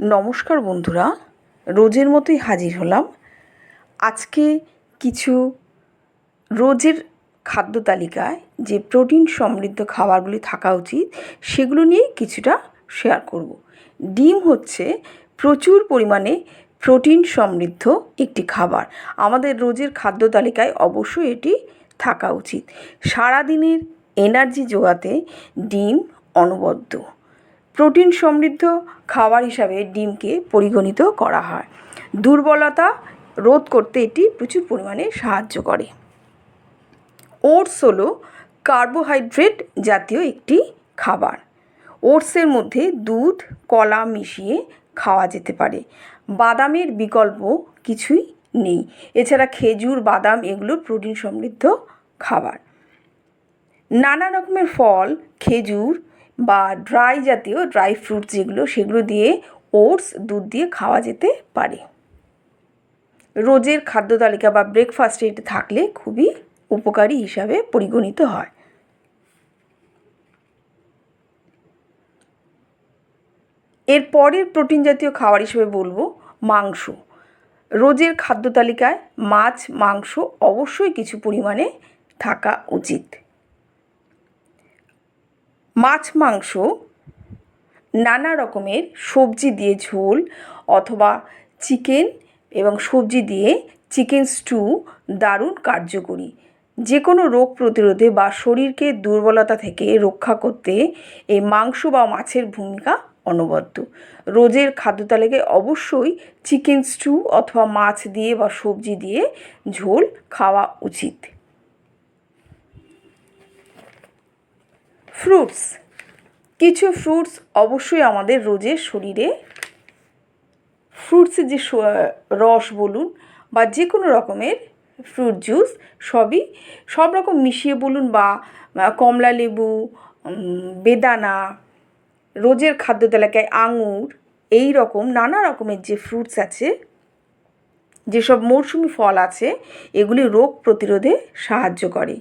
নমস্কার বন্ধুরা, রোজের মতোই হাজির হলাম। আজকে কিছু রোজের খাদ্য তালিকায় যে প্রোটিন সমৃদ্ধ খাবারগুলি থাকা উচিত, সেগুলো নিয়ে কিছুটা শেয়ার করব। ডিম হচ্ছে প্রচুর পরিমাণে প্রোটিন সমৃদ্ধ একটি খাবার। আমাদের রোজের খাদ্য তালিকায় অবশ্যই এটি থাকা উচিত। সারাদিনের এনার্জি জোগাতে ডিম অনবদ্য। প্রোটিন সমৃদ্ধ খাবার হিসাবে ডিমকে পরিগণিত করা হয়। দুর্বলতা রোধ করতে এটি প্রচুর পরিমাণে সাহায্য করে। ওটস হলো কার্বোহাইড্রেট জাতীয় একটি খাবার। ওটসের মধ্যে দুধ, কলা মিশিয়ে খাওয়া যেতে পারে। বাদামের বিকল্প কিছুই নেই। এছাড়া খেজুর, বাদাম এগুলো প্রোটিন সমৃদ্ধ খাবার। নানা রকমের ফল, খেজুর বা ড্রাই জাতীয় ড্রাই ফ্রুটস যেগুলো, সেগুলো দিয়ে ওটস দুধ দিয়ে খাওয়া যেতে পারে। রোজের খাদ্য তালিকা বা ব্রেকফাস্টে এটা থাকলে খুবই উপকারী হিসাবে পরিগণিত হয়। এর পরের প্রোটিন জাতীয় খাবার হিসেবে বলব মাংস। রোজের খাদ্য তালিকায় মাছ, মাংস অবশ্যই কিছু পরিমাণে থাকা উচিত। মাছ, মাংস, নানা রকমের সবজি দিয়ে ঝোল অথবা চিকেন এবং সবজি দিয়ে চিকেন স্টু দারুণ কার্যকরী। যে কোনো রোগ প্রতিরোধে বা শরীরকে দুর্বলতা থেকে রক্ষা করতে এই মাংস বা মাছের ভূমিকা অনবদ্য। রোজের খাদ্য তালিকায় অবশ্যই চিকেন স্টু অথবা মাছ দিয়ে বা সবজি দিয়ে ঝোল খাওয়া উচিত। ফ্রুটস কিছু ফ্রুটস অবশ্যই আমাদের রোজের শরীরে ফ্রুটসের যে রস বলুন বা যে কোনো রকমের ফ্রুট জুস সবই, সব রকম মিশিয়ে বলুন বা কমলা লেবু বেদানা, রোজের খাদ্য তালিকায় আঙুর, এই রকম নানা রকমের যে ফ্রুটস আছে, যেসব মরশুমি ফল আছে, এগুলি রোগ প্রতিরোধে সাহায্য করে।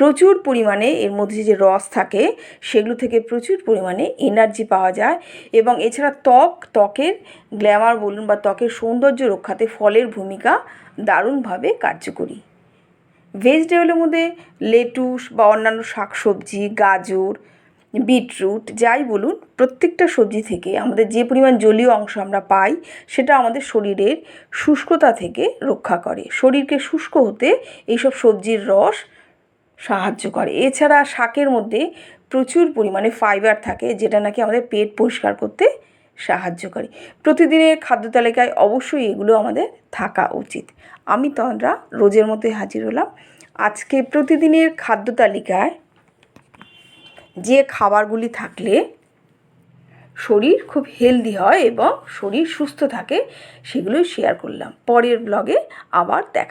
প্রচুর পরিমাণে এর মধ্যে যে রস থাকে, সেগুলো থেকে প্রচুর পরিমাণে এনার্জি পাওয়া যায়। এবং এছাড়া ত্বক, ত্বকের গ্ল্যামার বলুন বা ত্বকের সৌন্দর্য রক্ষাতে ফলের ভূমিকা দারুণভাবে কার্যকরী। ভেজিটেবলের মধ্যে লেটুস বা অন্যান্য শাকসবজি, গাজর বিটরুট যাই বলুন, প্রত্যেকটা সবজি থেকে আমাদের যে পরিমাণ জলীয় অংশ আমরা পাই, সেটা আমাদের শরীরের শুষ্কতা থেকে রক্ষা করে। শরীরকে শুষ্ক হতে এইসব সবজির রস সাহায্য করে। এছাড়া শাকের মধ্যে প্রচুর পরিমাণে ফাইবার থাকে, যেটা নাকি আমাদের পেট পরিষ্কার করতে সাহায্য করে। প্রতিদিনের খাদ্য তালিকায় অবশ্যই এগুলো আমাদের থাকা উচিত। আমি তন্দ্রা, রোজের মতোই হাজির হলাম। আজকে প্রতিদিনের খাদ্য তালিকায় যে খাবারগুলি থাকলে শরীর খুব হেলদি হয় এবং শরীর সুস্থ থাকে, সেগুলোই শেয়ার করলাম। পরের ব্লগে আবার দেখা